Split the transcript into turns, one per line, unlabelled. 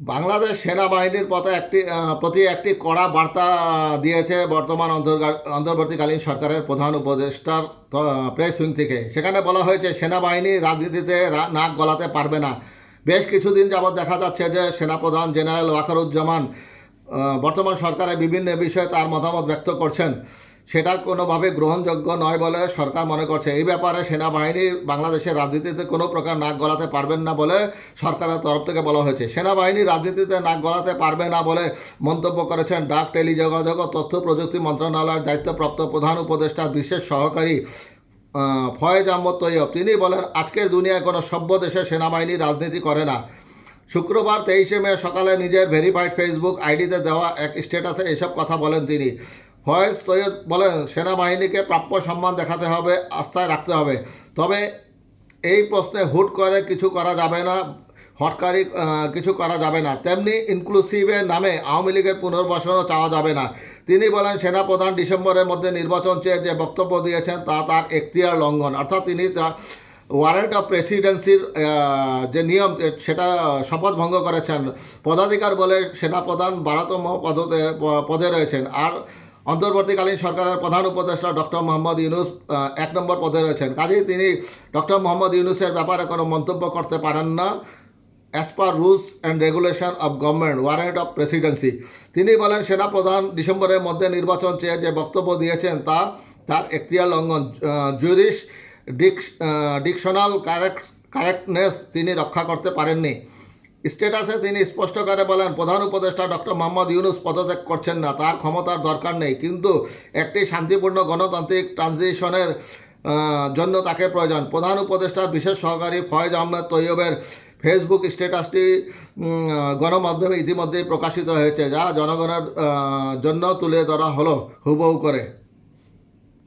বাংলাদেশ সেনাবাহিনীর পথে একটি প্রতি একটি কড়া বার্তা দিয়েছে বর্তমান অন্তর্বর্তীকালীন সরকারের প্রধান উপদেষ্টার প্রেস উইং থেকে। সেখানে বলা হয়েছে, সেনাবাহিনী রাজনীতিতে নাক গলাতে পারবে না। বেশ কিছুদিন যাবৎ দেখা যাচ্ছে যে সেনাপ্রধান জেনারেল ওয়াকারুজ্জামান বর্তমান সরকারের বিভিন্ন বিষয়ে তার মতামত ব্যক্ত করছেন। সেটা কোনোভাবে গ্রহণযোগ্য নয় বলে সরকার মনে করছে। এই ব্যাপারে সেনাবাহিনী বাংলাদেশের রাজনীতিতে কোনো প্রকার নাক গলাতে পারবেন না বলে সরকারের তরফ থেকে বলা হয়েছে। সেনাবাহিনী রাজনীতিতে নাক গলাতে পারবে না বলে মন্তব্য করেছেন ডাক, টেলিযোগাযোগ ও তথ্য প্রযুক্তি মন্ত্রণালয়ের দায়িত্বপ্রাপ্ত প্রধান উপদেষ্টার বিশেষ সহকারী ফয়েজ আহমদ তৈয়ব। তিনি বলেন, আজকের দুনিয়ায় কোনো সভ্য দেশে সেনাবাহিনী রাজনীতি করে না। শুক্রবার তেইশে মে সকালে নিজের ভেরিফাইড ফেসবুক আইডিতে দেওয়া এক স্ট্যাটাসে এসব কথা বলেন তিনি। ফয়েজ তৈয়ব বলেন সেনাবাহিনীকে প্রাপ্য সম্মান দেখাতে হবে, আস্থায় রাখতে হবে। তবে এই প্রশ্নে হুট করে কিছু করা যাবে না, হটকারি কিছু করা যাবে না। তেমনি ইনক্লুসিভের নামে আওয়ামী লীগের পুনর্বাসনও চাওয়া যাবে না। তিনি বলেন, সেনাপ্রধান ডিসেম্বরের মধ্যে নির্বাচন চেয়ে যে বক্তব্য দিয়েছেন, তা তার এখতিয়ার লঙ্ঘন। অর্থাৎ তিনি ওয়ারেন্ট অফ প্রেসিডেন্সির যে নিয়ম, সেটা শপথ ভঙ্গ করেছেন। পদাধিকার বলে সেনাপ্রধান বারোতম পদতে পদে রয়েছেন। আর অন্তর্বর্তীকালীন সরকারের প্রধান উপদেষ্টা ডক্টর মোহাম্মদ ইউনুস এক নম্বর পদে রয়েছেন। কাজেই তিনি ডক্টর মোহাম্মদ ইউনুসের ব্যাপারে কোনো মন্তব্য করতে পারেন না। As per rules and regulation of government warrant of presidency তিনি বলেন সেনাপ্রধান ডিসেম্বরের মধ্যে নির্বাচন চেয়ে যে বক্তব্য দিয়েছেন তা, তার এখতিয়ার লঙ্ঘন জুরিশ ডিকশনাল কারেক্ট কারেক্টনেস তিনি রক্ষা করতে পারেননি। স্ট্যাটাসে তিনি স্পষ্ট করে বলেন, প্রধান উপদেষ্টা ডক্টর মোহাম্মদ ইউনুস পদত্যাগ করছেন না, তার ক্ষমতার দরকার নেই। কিন্তু একটি শান্তিপূর্ণ গণতান্ত্রিক ট্রানজিশনের জন্য তাকে প্রয়োজন। প্রধান উপদেষ্টার বিশেষ সহকারী ফয়েজ আহমেদ তৈয়বের ফেসবুক স্ট্যাটাসটি গণমাধ্যমে ইতিমধ্যেই প্রকাশিত হয়েছে, যা জনগণের জন্য তুলে ধরা হলো হুবহু করে।